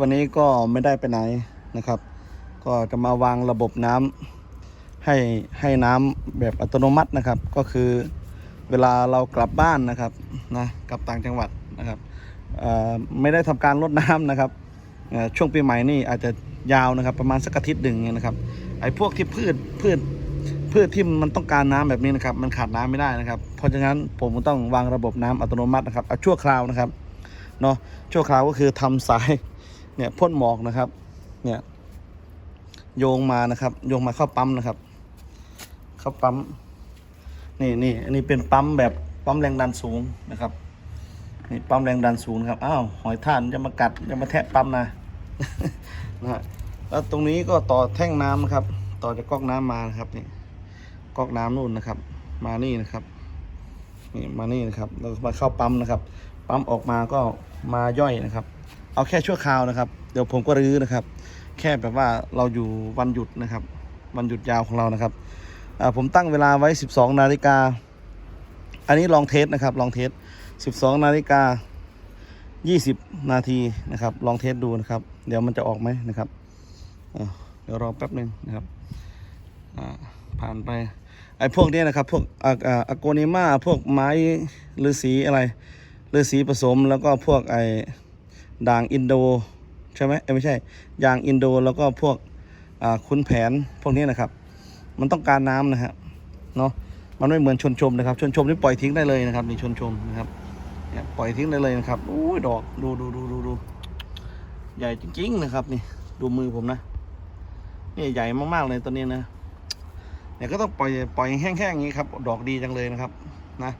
วันนี้ก็ไม่ได้ไปไหนนะครับ ก็จะมาวางระบบน้ำให้ให้น้ำแบบอัตโนมัตินะครับ ก็คือเวลาเรากลับบ้านนะครับนะกลับต่างจังหวัดนะครับไม่ได้ทำการลดน้ำนะครับช่วงปีใหม่นี่อาจจะยาวนะครับ ประมาณสักอาทิตย์หนึ่งเนี่ยนะครับไอ้พวกที่พืชพืชพืชที่มันต้องการน้ำแบบนี้นะครับ มันขาดน้ำไม่ได้นะครับ เพราะฉะนั้นผมต้องวางระบบน้ำอัตโนมัตินะครับเอาชั่วคราวนะครับเนาะชั่วคราวก็คือทำสาย เนี่ยพ่นหมอกนะครับ เนี่ย โยงมานะครับ โยงมาเข้าปั๊มนะครับ เข้าปั๊ม นี่นี่อันนี้เป็นปั๊มแบบปั๊มแรงดันสูงนะครับ นี่ปั๊มแรงดันสูงครับ อ้าวหอยท่านจะมากัดจะมาแทะปั๊มนะนะฮะแล้วตรงนี้ก็ต่อแท่งน้ำนะครับ ต่อจากก๊อกน้ำมานะครับนี่ก๊อกน้ำนู่นนะครับ มานี่นะครับนี่มานี่นะครับเรามาเข้าปั๊มนะครับ ปั๊มออกมาก็มาย่อยนะครับ เอาแค่ชั่วคราวนะครับ เดี๋ยวผมก็รื้อนะครับ แค่แบบว่าเราอยู่วันหยุดนะครับ วันหยุดยาวของเรานะครับผมตั้งเวลาไว้ 12 นาฬิกา อันนี้ลองเทสนะครับ ลองเทส 12 นาฬิกา 20 นาทีนะครับ ลองเทสดูนะครับ เดี๋ยวมันจะออกไหมนะครับ เดี๋ยวรอแป๊บหนึ่งนะครับ ผ่านไป ไอ้พวกนี้นะครับ พวกอะโกนิมา พวกไม้ฤาษีอะไรฤาษีผสม แล้วก็พวกไอ ด่างอินโดใช่ไหมเอ้ยไม่ใช่ยางอินโดแล้วก็พวกอ่าคุณแผนพวกนี้นะครับ มันต้องการน้ำนะฮะเนาะมันไม่เหมือนชนชมนะครับ ชนชมนี่ปล่อยทิ้งได้เลยนะครับนี่ชนชมนะครับเนี่ยปล่อยทิ้งได้เลยนะครับอุ้ยดอกดูดูดูดูดูใหญ่จริงๆนะครับ นี่ดูมือผมนะนี่ใหญ่มากๆเลยตัวนี้นะเนี่ยก็ต้องปล่อยปล่อยแห้งๆอย่างนี้ครับ ดอกดีจังเลยนะครับนะ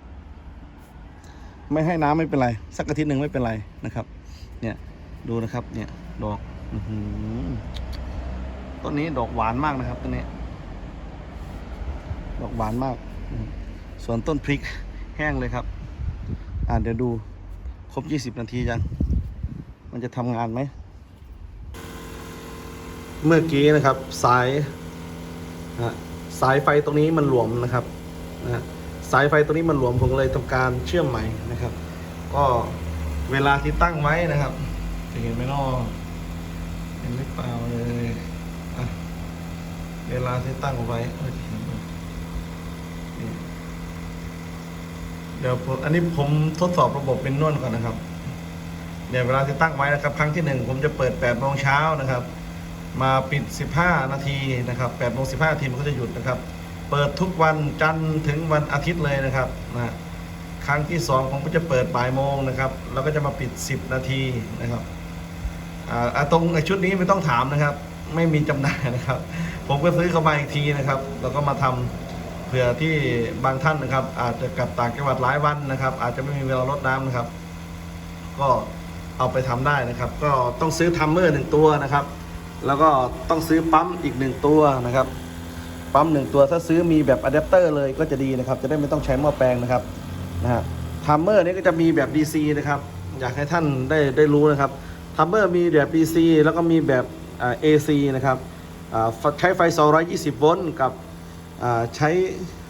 ไม่ให้น้ำไม่เป็นไร สักอาทิตย์หนึ่งไม่เป็นไรนะครับ เนี่ยดูนะครับเนี่ยดอกอต้นนี้ดอกหวานมากนะครับต้นนี้ ดอกหวานมาก ส่วนต้นพริกแห้งเลยครับ อ่าเดี๋ยวดูครบ20นาทียัง มันจะทำงานไหม เมื่อกี้นะครับสายสายไฟตรงนี้มันหลวมนะครับสายไฟตรงนี้มันหลวมผมเลยทำการเชื่อมใหม่นะครับ ก็ เวลาที่ตั้งไว้นะครับ จะเห็นไหมเนอเห็นหรือเปล่าเลยเวลาที่ตั้งไว้เดี๋ยวผมอันนี้ผมทดสอบระบบเป็นนวลก่อนนะครับเนี่ยเวลาที่ตั้งไว้นะครับ ครั้งที่หนึ่งผมจะเปิด8โมงเช้านะครับ มาปิด 15 นาทีนะครับ8โมง15นาทีมันก็จะหยุดนะครับ เปิดทุกวันจันทร์ถึงวันอาทิตย์เลยนะครับนะ ครั้งที่ 2 ผมก็จะเปิดบ่ายโมงนะครับแล้วก็จะมาปิด 10 นาทีนะครับอ่าตรงไอ้ชุดนี้ไม่ต้องถามนะครับ ไม่มีจำหน่ายนะครับ ผมก็ซื้อเข้ามาอีกทีนะครับ แล้วก็มาทำเผื่อที่บางท่านนะครับ อาจจะกลับต่างจังหวัดหลายวันนะครับ อาจจะไม่มีเวลารดน้ำนะครับ ก็เอาไปทำได้นะครับ ก็ต้องซื้อทัมเมอร์หนึ่งตัวนะครับ แล้วก็ต้องซื้อปั๊มอีกหนึ่งตัวนะครับปั๊มหนึ่งตัวถ้าซื้อมีแบบอะแดปเตอร์เลยก็จะดีนะครับ จะได้ไม่ต้องใช้หม้อแปลงนะครับ นะฮะทัมเมอร์นี้ก็จะมีแบบ DC นะครับ อยากให้ท่านได้ได้รู้นะครับทัมเมอร์มีแบบ DC แล้วก็มีแบบอ่า AC นะครับอ่าใช้ไฟ 220 โวลต์กับอ่าใช้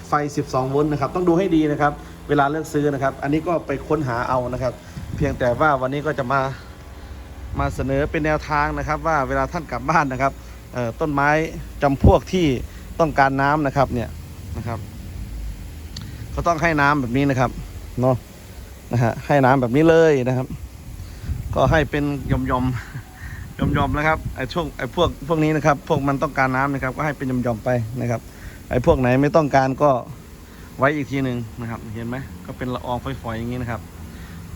ไฟ 12 โวลต์นะครับ ต้องดูให้ดีนะครับ เวลาเลือกซื้อนะครับ อันนี้ก็ไปค้นหาเอานะครับ เพียงแต่ว่าวันนี้ก็จะมามาเสนอเป็นแนวทางนะครับ ว่าเวลาท่านกลับบ้านนะครับต้นไม้จำพวกที่ต้องการน้ำนะครับเนี่ยนะครับ ก็ต้องให้น้ำแบบนี้นะครับเนาะนะฮะให้น้ำแบบนี้เลยนะครับ ก็ให้เป็นยมยมยมยมนะครับไอ้ช่วงไอ้พวกพวกนี้นะครับ พวกมันต้องการน้ำนะครับ ก็ให้เป็นยมยมไปนะครับ ไอ้พวกไหนไม่ต้องการก็ไว้อีกทีหนึ่งนะครับ เห็นไหมก็เป็นละอองฝอยๆอย่างนี้นะครับ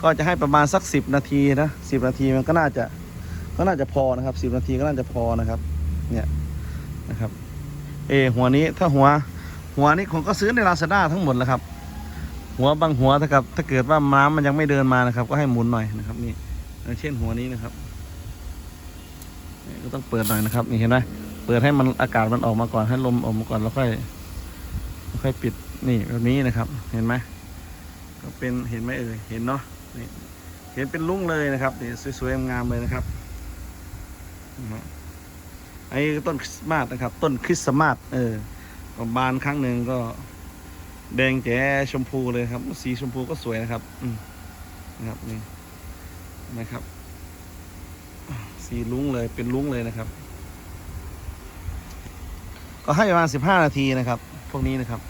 ก็จะให้ประมาณสักสิบนาทีนะสิบนาทีมันก็น่าจะก็น่าจะพอนะครับสิบนาทีก็น่าจะพอนะครับ เนี่ยนะครับ เอหัวนี้ถ้าหัว หัวนี้ผมก็ซื้อในลาซาด้าทั้งหมดแล้วครับ หัวบางหัวถ้ากับถ้าเกิดว่าน้ำมันยังไม่เดินมานะครับ ก็ให้หมุนหน่อยนะครับ นี่เช่นหัวนี้นะครับนี่ก็ต้องเปิดหน่อยนะครับ นี่เห็นไหมเปิดให้มันอากาศมันออกมาก่อนให้ลมออกมาก่อนแล้วค่อยค่อยปิดนี่แบบนี้นะครับ เห็นไหมก็เป็นเห็นไหมเอ่ยเห็นเนาะนี่เห็นเป็นลุ่งเลยนะครับนี่สวยๆงามเลยนะครับนะฮะไอ้ต้นคริสต์มาสนะครับ ต้นคริสต์มาสเออบานครั้งหนึ่งก็ แดงแจ๋ชมพูเลยครับ สีชมพูก็สวยนะครับ อืนะครับนี่นะครับ สีลุ้งเลยเป็นลุ้งเลยนะครับ ก็ให้ประมาณสิบห้านาทีนะครับ พวกนี้นะครับ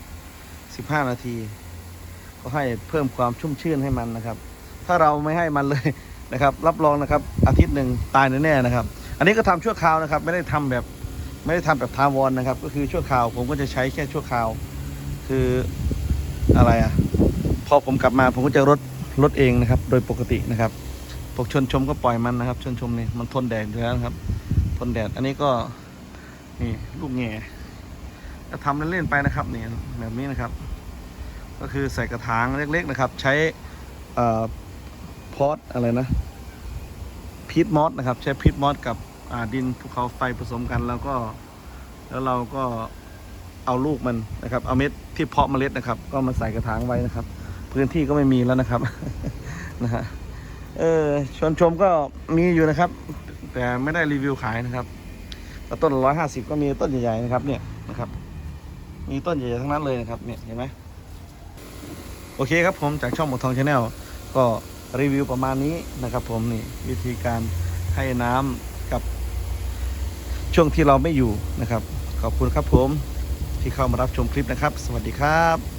สิบห้านาที ก็ให้เพิ่มความชุ่มชื่นให้มันนะครับ ถ้าเราไม่ให้มันเลยนะครับ รับรองนะครับ อาทิตย์หนึ่งตายแน่ๆนะครับ อันนี้ก็ทำชั่วคราวนะครับ ไม่ได้ทำแบบ ไม่ได้ทำแบบทาวรนะครับ ก็คือชั่วคราวผมก็จะใช้แค่ชั่วคราว คืออะไรอะ พอผมกลับมาผมก็จะรดรดเองนะครับ โดยปกตินะครับพวกชนชมก็ปล่อยมันนะครับ ชนชมนี่มันทนแดดอยู่แล้วนะครับ ทนแดดอันนี้ก็นี่ลูกแง่ก็ทำเล่นๆไปนะครับนี่แบบนี้นะครับ ก็คือใส่กระถางเล็ก ๆนะครับ ใช้เอ่อพอตอะไรนะพีทมอสนะครับ ใช้พีทมอสกับดินภูเขาไฟผสมกันแล้วก็ แล้วเราก็ เอาลูกมันนะครับ เอาเม็ดที่เพาะเมล็ดนะครับ ก็มาใส่กระถางไว้นะครับ พื้นที่ก็ไม่มีแล้วนะครับนะฮะเออชวนชมก็มีอยู่นะครับ แต่ไม่ได้รีวิวขายนะครับต้นร้อยห้าสิบก็มีต้นใหญ่ๆนะครับ เนี่ยนะครับ มีต้นใหญ่ๆทั้งนั้นเลยนะครับ เนี่ยเห็นไหมโอเคครับผมจากช่องหมดทองชาแนลก็รีวิวประมาณนี้นะครับ ผมนี่วิธีการให้น้ำกับช่วงที่เราไม่อยู่นะครับ ขอบคุณครับผม ที่เข้ามารับชมคลิปนะครับ สวัสดีครับ